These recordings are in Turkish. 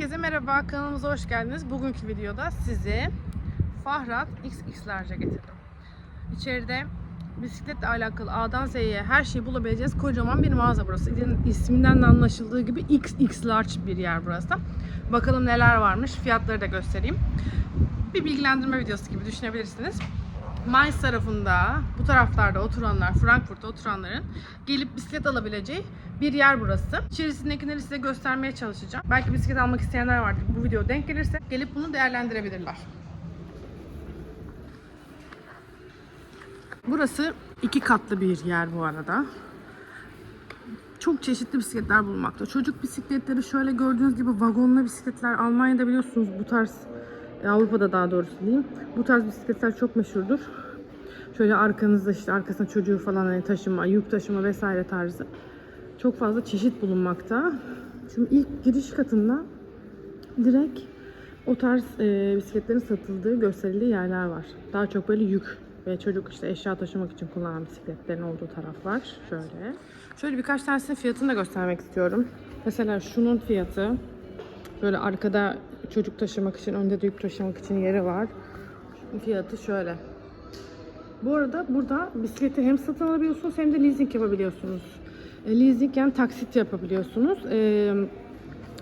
Herkese merhaba, kanalımıza hoş geldiniz. Bugünkü videoda size Fahrat XX'lerce getirdim. İçeride bisikletle alakalı A'dan Z'ye her şeyi bulabileceğiz. Kocaman bir mağaza burası. İsminden de anlaşıldığı gibi XX large bir yer burası. Bakalım neler varmış, fiyatları da göstereyim. Bir bilgilendirme videosu gibi düşünebilirsiniz. Mainz tarafında, bu taraflarda oturanlar, Frankfurt'ta oturanların gelip bisiklet alabileceği bir yer burası. İçerisindekileri size göstermeye çalışacağım. Belki bisiklet almak isteyenler vardır. Bu video denk gelirse gelip bunu değerlendirebilirler. Burası iki katlı bir yer bu arada. Çok çeşitli bisikletler bulunmakta. Çocuk bisikletleri şöyle gördüğünüz gibi vagonlu bisikletler Almanya'da biliyorsunuz bu tarz Avrupa'da daha doğrusu diyeyim. Bu tarz bisikletler çok meşhurdur. Şöyle arkanızda işte arkasına çocuğu falan hani taşıma, yük taşıma vesaire tarzı. Çok fazla çeşit bulunmakta. Şimdi ilk giriş katında direkt o tarz e, bisikletlerin satıldığı, gösterildiği yerler var. Daha çok böyle yük ve çocuk işte eşya taşımak için kullanan bisikletlerin olduğu taraf var. Şöyle. Şöyle birkaç tanesinin fiyatını da göstermek istiyorum. Mesela şunun fiyatı böyle arkada çocuk taşımak için, önde de yük taşımak için yeri var. Fiyatı şöyle. Bu arada burada bisikleti hem satın alabiliyorsunuz hem de leasing yapabiliyorsunuz. E, leasing yani taksit yapabiliyorsunuz. E,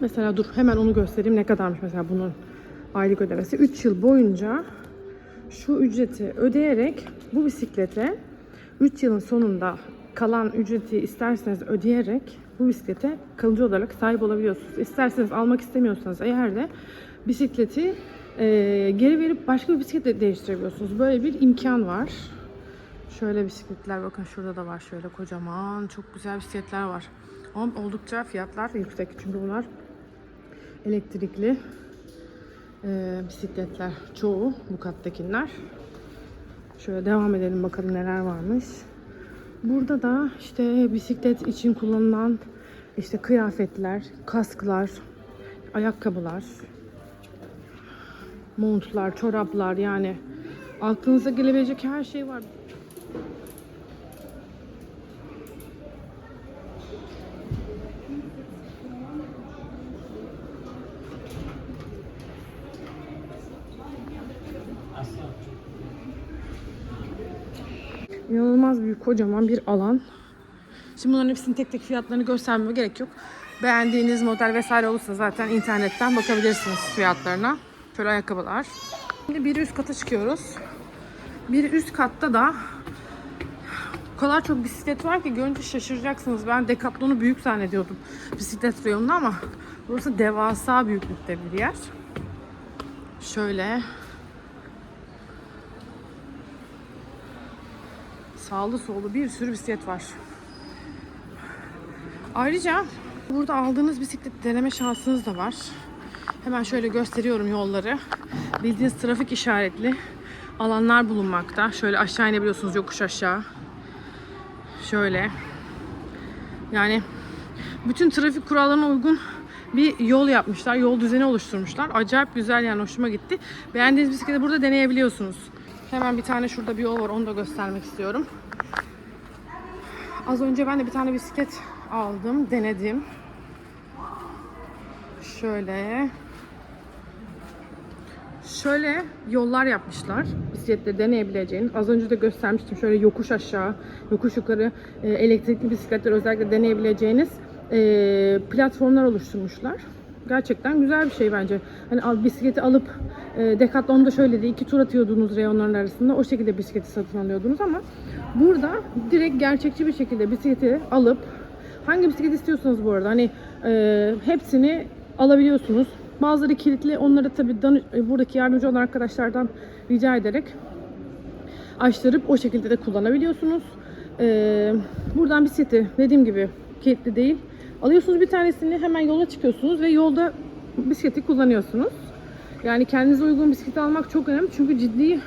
mesela dur hemen onu göstereyim ne kadarmış mesela bunun aylık ödemesi. 3 yıl boyunca şu ücreti ödeyerek bu bisiklete 3 yılın sonunda kalan ücreti isterseniz ödeyerek bu bisiklete kalıcı olarak sahip olabiliyorsunuz. İsterseniz almak istemiyorsanız eğer de bisikleti e, geri verip başka bir bisikletle değiştirebiliyorsunuz. Böyle bir imkan var. Şöyle bisikletler bakın şurada da var şöyle kocaman çok güzel bisikletler var. Ama oldukça fiyatlar yüksek çünkü bunlar elektrikli e, bisikletler çoğu bu kattakiler. Şöyle devam edelim bakalım neler varmış. Burada da işte bisiklet için kullanılan işte kıyafetler, kasklar, ayakkabılar, montlar, çoraplar yani aklınıza gelebilecek her şey var. İnanılmaz büyük, kocaman bir alan. Şimdi bunların hepsinin tek tek fiyatlarını göstermeme gerek yok. Beğendiğiniz model vesaire olursa zaten internetten bakabilirsiniz fiyatlarına. Şöyle ayakkabılar. Şimdi bir üst kata çıkıyoruz. Bir üst katta da o kadar çok bisiklet var ki görünce şaşıracaksınız. Ben Decathlon'u büyük zannediyordum bisiklet reyonunda ama burası devasa büyüklükte bir yer. Şöyle sağlı sollu bir sürü bisiklet var. Ayrıca burada aldığınız bisiklet deneme şansınız da var. Hemen şöyle gösteriyorum yolları. Bildiğiniz trafik işaretli alanlar bulunmakta. Şöyle aşağı inebiliyorsunuz yokuş aşağı. Şöyle. Yani bütün trafik kurallarına uygun bir yol yapmışlar. Yol düzeni oluşturmuşlar. Acayip güzel yani hoşuma gitti. Beğendiğiniz bisikleti burada deneyebiliyorsunuz. Hemen bir tane şurada bir yol var. Onu da göstermek istiyorum. Az önce ben de bir tane bisiklet aldım. Denedim. Şöyle. Şöyle yollar yapmışlar. Bisikletle deneyebileceğiniz. Az önce de göstermiştim. Şöyle yokuş aşağı, yokuş yukarı e, elektrikli bisikletler özellikle deneyebileceğiniz e, platformlar oluşturmuşlar. Gerçekten güzel bir şey bence. Hani al, bisikleti alıp e, Decathlon'da şöyle de iki tur atıyordunuz reyonların arasında. O şekilde bisikleti satın alıyordunuz ama burada direkt gerçekçi bir şekilde bisikleti alıp hangi bisiklet istiyorsanız bu arada hani e, hepsini alabiliyorsunuz. Bazıları kilitli. Onları tabii danış, e, buradaki yardımcı olan arkadaşlardan rica ederek açtırıp o şekilde de kullanabiliyorsunuz. Ee, buradan bisikleti dediğim gibi kilitli değil. Alıyorsunuz bir tanesini hemen yola çıkıyorsunuz ve yolda bisikleti kullanıyorsunuz. Yani kendinize uygun bisiklet almak çok önemli çünkü ciddi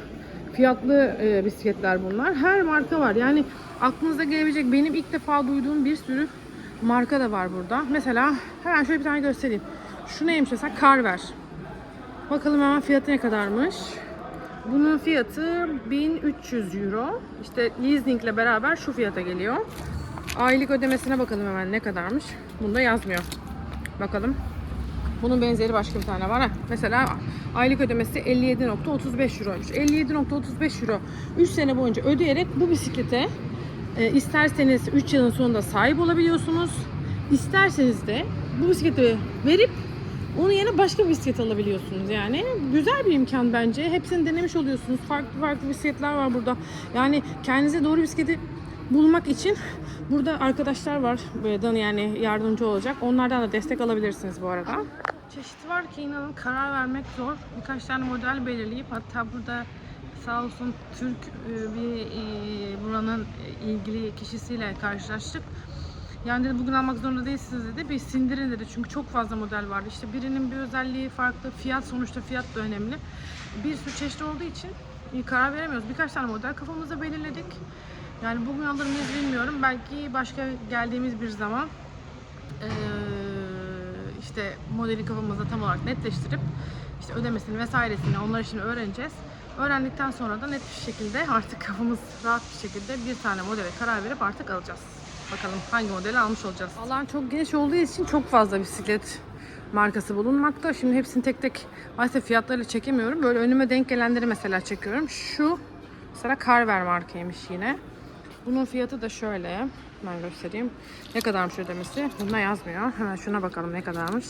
fiyatlı e, bisikletler bunlar. Her marka var. Yani aklınıza gelebilecek benim ilk defa duyduğum bir sürü marka da var burada. Mesela hemen şöyle bir tane göstereyim. Şu neymiş mesela? Carver. Bakalım hemen fiyatı ne kadarmış. Bunun fiyatı 1300 euro. İşte leasing ile beraber şu fiyata geliyor. Aylık ödemesine bakalım hemen ne kadarmış. Bunda yazmıyor. Bakalım. Bunun benzeri başka bir tane var. Ha, Mesela aylık ödemesi 57.35 euroymuş. 57.35 euro 3 sene boyunca ödeyerek bu bisiklete e, isterseniz 3 yılın sonunda sahip olabiliyorsunuz. İsterseniz de bu bisikleti verip onun yerine başka bir bisiklet alabiliyorsunuz yani. Güzel bir imkan bence. Hepsini denemiş oluyorsunuz. Farklı farklı bisikletler var burada. Yani kendinize doğru bisikleti bulmak için burada arkadaşlar var buradan yani yardımcı olacak. Onlardan da destek alabilirsiniz bu arada. Çeşit var ki inanın karar vermek zor. Birkaç tane model belirleyip hatta burada sağ olsun Türk e, bir e, buranın e, ilgili kişisiyle karşılaştık. Yani dedi bugün almak zorunda değilsiniz dedi. Bir sindirin dedi. Çünkü çok fazla model vardı. İşte birinin bir özelliği farklı. Fiyat sonuçta fiyat da önemli. Bir sürü çeşit olduğu için iyi karar veremiyoruz. Birkaç tane model kafamıza belirledik. Yani bugün alır mıyız bilmiyorum. Belki başka geldiğimiz bir zaman eee, işte modeli kafamızda tam olarak netleştirip işte ödemesini vesairesini onlar için öğreneceğiz. Öğrendikten sonra da net bir şekilde artık kafamız rahat bir şekilde bir tane modele karar verip artık alacağız. Bakalım hangi modeli almış olacağız. Alan çok geniş olduğu için çok fazla bisiklet markası bulunmakta. Şimdi hepsini tek tek maalesef fiyatlarıyla çekemiyorum. Böyle önüme denk gelenleri mesela çekiyorum. Şu mesela Carver markaymış yine. Bunun fiyatı da şöyle. Ben göstereyim. Ne kadarmış ödemesi? Bunda yazmıyor. Hemen şuna bakalım ne kadarmış.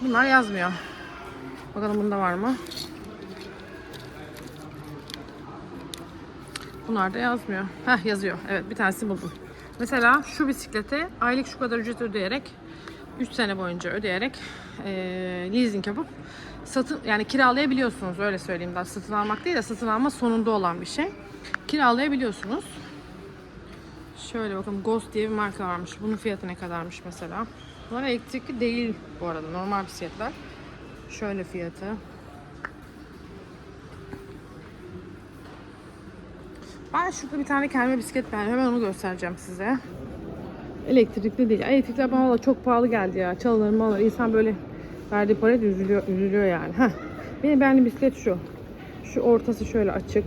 Bunlar yazmıyor. Bakalım bunda var mı? Bunlar da yazmıyor. Heh yazıyor. Evet bir tanesi buldum. Mesela şu bisiklete aylık şu kadar ücret ödeyerek 3 sene boyunca ödeyerek eee leasing yapıp satın yani kiralayabiliyorsunuz öyle söyleyeyim daha satın almak değil de satın alma sonunda olan bir şey. Kiralayabiliyorsunuz. Şöyle bakın Ghost diye bir marka varmış. Bunun fiyatı ne kadarmış mesela? Bunlar elektrikli değil bu arada normal bisikletler. Şöyle fiyatı. Ben şurada bir tane kendime bisiklet beğendim. Hemen onu göstereceğim size. Elektrikli değil. Elektrikler bana valla çok pahalı geldi ya. Çalınır malır. İnsan böyle verdiği paraya üzülüyor, üzülüyor yani. Heh. Benim beğendiğim bisiklet şu. Şu ortası şöyle açık.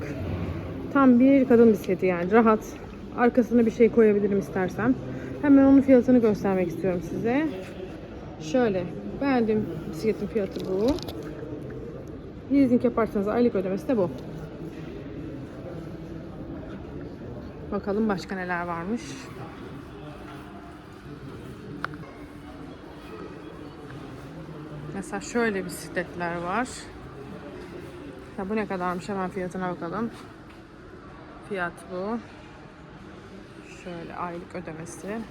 Tam bir kadın bisikleti yani. Rahat. Arkasına bir şey koyabilirim istersem. Hemen onun fiyatını göstermek istiyorum size. Şöyle. Beğendiğim bisikletin fiyatı bu. Leasing yaparsanız aylık ödemesi de bu. Bakalım başka neler varmış. Mesela şöyle bisikletler var. Ya bu ne kadarmış hemen fiyatına bakalım. Fiyat bu. Şöyle aylık ödemesi.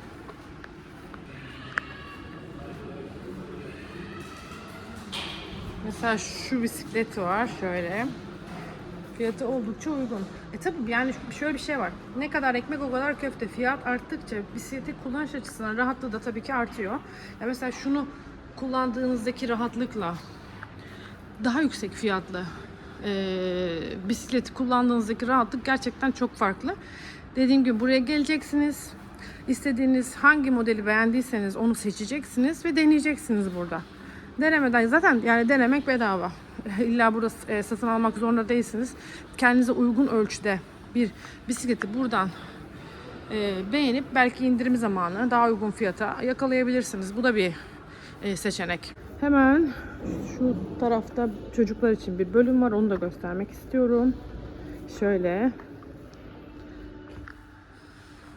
Mesela şu bisiklet var şöyle. Fiyatı oldukça uygun. E tabi yani şöyle bir şey var. Ne kadar ekmek o kadar köfte. Fiyat arttıkça bisikleti kullanış açısından rahatlığı da tabii ki artıyor. Ya mesela şunu kullandığınızdaki rahatlıkla daha yüksek fiyatlı e, bisikleti kullandığınızdaki rahatlık gerçekten çok farklı. Dediğim gibi buraya geleceksiniz. İstediğiniz hangi modeli beğendiyseniz onu seçeceksiniz ve deneyeceksiniz burada. Denemeden zaten yani denemek bedava. İlla burada e, satın almak zorunda değilsiniz. Kendinize uygun ölçüde bir bisikleti buradan e, beğenip belki indirim zamanı daha uygun fiyata yakalayabilirsiniz. Bu da bir e, seçenek. Hemen şu tarafta çocuklar için bir bölüm var. Onu da göstermek istiyorum. Şöyle.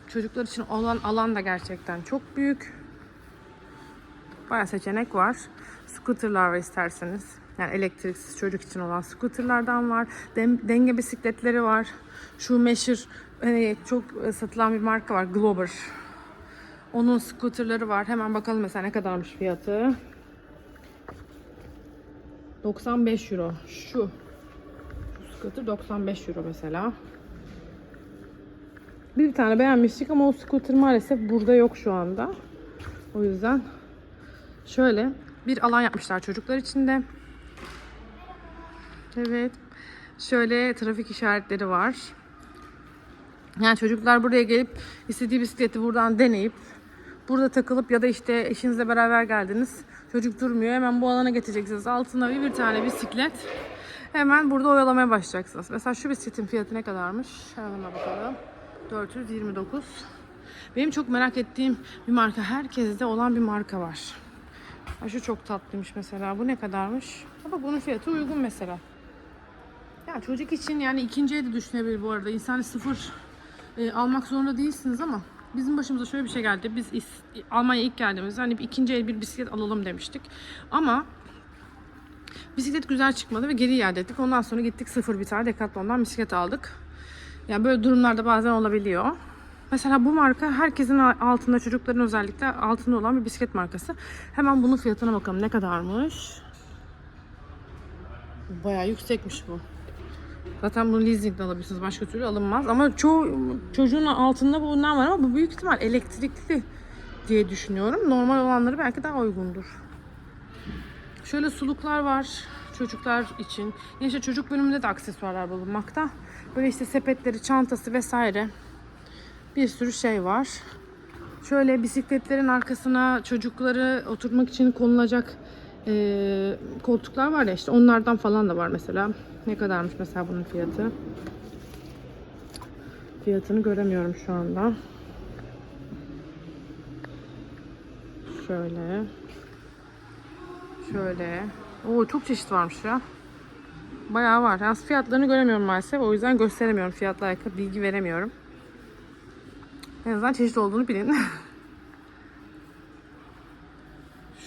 Çocuklar için olan alan da gerçekten çok büyük. Bayağı seçenek var. Scooterlar var isterseniz. Yani elektriksiz çocuk için olan scooterlardan var. Denge bisikletleri var. Şu meşhur hani çok e, satılan bir marka var. Glober. Onun scooterları var. Hemen bakalım mesela ne kadarmış fiyatı. 95 euro. Şu. Şu scooter 95 euro mesela. Bir tane beğenmiştik ama o scooter maalesef burada yok şu anda. O yüzden şöyle bir alan yapmışlar çocuklar için de. Evet. Şöyle trafik işaretleri var. Yani çocuklar buraya gelip istediği bisikleti buradan deneyip burada takılıp ya da işte eşinizle beraber geldiniz. Çocuk durmuyor. Hemen bu alana getireceksiniz. Altına bir, bir tane bisiklet. Hemen burada oyalamaya başlayacaksınız. Mesela şu bisikletin fiyatı ne kadarmış? Hemen bakalım. 429. Benim çok merak ettiğim bir marka. Herkeste olan bir marka var. Şu çok tatlıymış mesela. Bu ne kadarmış? Ama bunun fiyatı uygun mesela. Ya çocuk için yani ikinci de düşünebilir bu arada. İnsan sıfır e, almak zorunda değilsiniz ama bizim başımıza şöyle bir şey geldi. Biz Almanya'ya ilk geldiğimizde hani bir ikinci el bir bisiklet alalım demiştik. Ama bisiklet güzel çıkmadı ve geri iade ettik. Ondan sonra gittik sıfır bir tane Decathlon'dan bisiklet aldık. Yani böyle durumlarda bazen olabiliyor. Mesela bu marka herkesin altında çocukların özellikle altında olan bir bisiklet markası. Hemen bunun fiyatına bakalım ne kadarmış. Bayağı yüksekmiş bu. Zaten bunu leasingle alabilirsiniz. Başka türlü alınmaz. Ama çoğu çocuğun altında bundan var ama bu büyük ihtimal elektrikli diye düşünüyorum. Normal olanları belki daha uygundur. Şöyle suluklar var çocuklar için. Yine işte çocuk bölümünde de aksesuarlar bulunmakta. Böyle işte sepetleri, çantası vesaire bir sürü şey var. Şöyle bisikletlerin arkasına çocukları oturmak için konulacak eee, koltuklar var ya işte onlardan falan da var mesela. Ne kadarmış mesela bunun fiyatı? Fiyatını göremiyorum şu anda. Şöyle. Şöyle. Oo çok çeşit varmış ya. Bayağı var. Yalnız fiyatlarını göremiyorum maalesef. O yüzden gösteremiyorum. Fiyatla alakalı bilgi veremiyorum. En azından çeşit olduğunu bilin.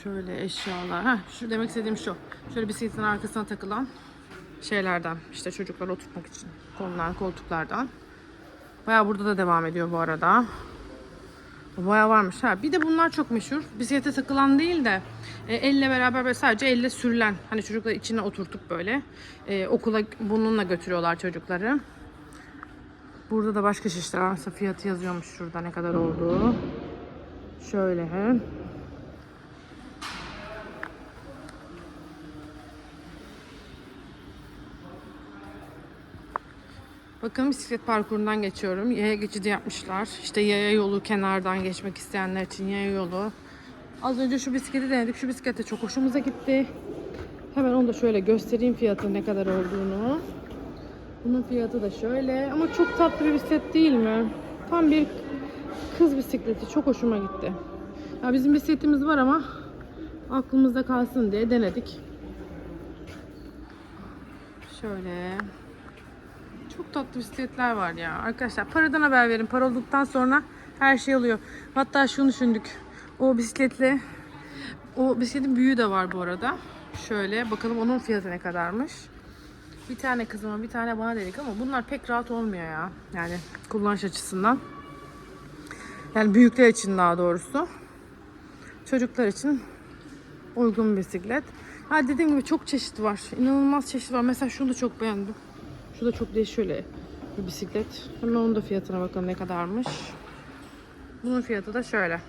Şöyle eşyalar. Heh, şu demek istediğim şu. Şöyle bisikletin arkasına takılan şeylerden. İşte çocuklar oturtmak için konulan koltuklardan. Bayağı burada da devam ediyor bu arada. Bayağı varmış. Ha, bir de bunlar çok meşhur. Bisiklete takılan değil de e, elle beraber böyle sadece elle sürülen. Hani çocuklar içine oturtup böyle e, okula bununla götürüyorlar çocukları. Burada da başka var. Mesela fiyatı yazıyormuş şurada ne kadar olduğu. Şöyle. Bakın bisiklet parkurundan geçiyorum. Yaya geçidi yapmışlar. İşte yaya yolu kenardan geçmek isteyenler için yaya yolu. Az önce şu bisikleti denedik. Şu bisiklet de çok hoşumuza gitti. Hemen onu da şöyle göstereyim fiyatı ne kadar olduğunu. Bunun fiyatı da şöyle. Ama çok tatlı bir bisiklet değil mi? Tam bir kız bisikleti. Çok hoşuma gitti. Ya bizim bisikletimiz var ama aklımızda kalsın diye denedik. Şöyle. Çok tatlı bisikletler var ya. Arkadaşlar paradan haber verin. Para olduktan sonra her şey oluyor. Hatta şunu düşündük. O bisikletle o bisikletin büyüğü de var bu arada. Şöyle bakalım onun fiyatı ne kadarmış. Bir tane kızıma bir tane bana dedik ama bunlar pek rahat olmuyor ya. Yani kullanış açısından. Yani büyükler için daha doğrusu. Çocuklar için uygun bisiklet. Ha dediğim gibi çok çeşit var. İnanılmaz çeşit var. Mesela şunu da çok beğendim. Şu da çok değişik şöyle bir bisiklet. Hemen onun da fiyatına bakalım ne kadarmış. Bunun fiyatı da şöyle.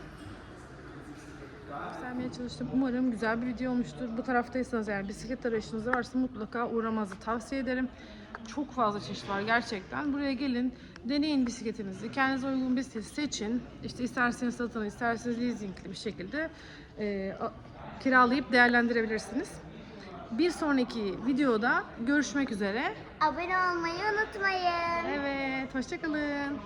Göstermeye çalıştım. Umarım güzel bir video olmuştur. Bu taraftaysanız eğer bisiklet arayışınız varsa mutlaka uğramanızı tavsiye ederim. Çok fazla çeşit var gerçekten. Buraya gelin, deneyin bisikletinizi. Kendinize uygun bir bisiklet seçin. İşte isterseniz satın, isterseniz leasingli bir şekilde e, kiralayıp değerlendirebilirsiniz. Bir sonraki videoda görüşmek üzere. Abone olmayı unutmayın. Evet, hoşçakalın.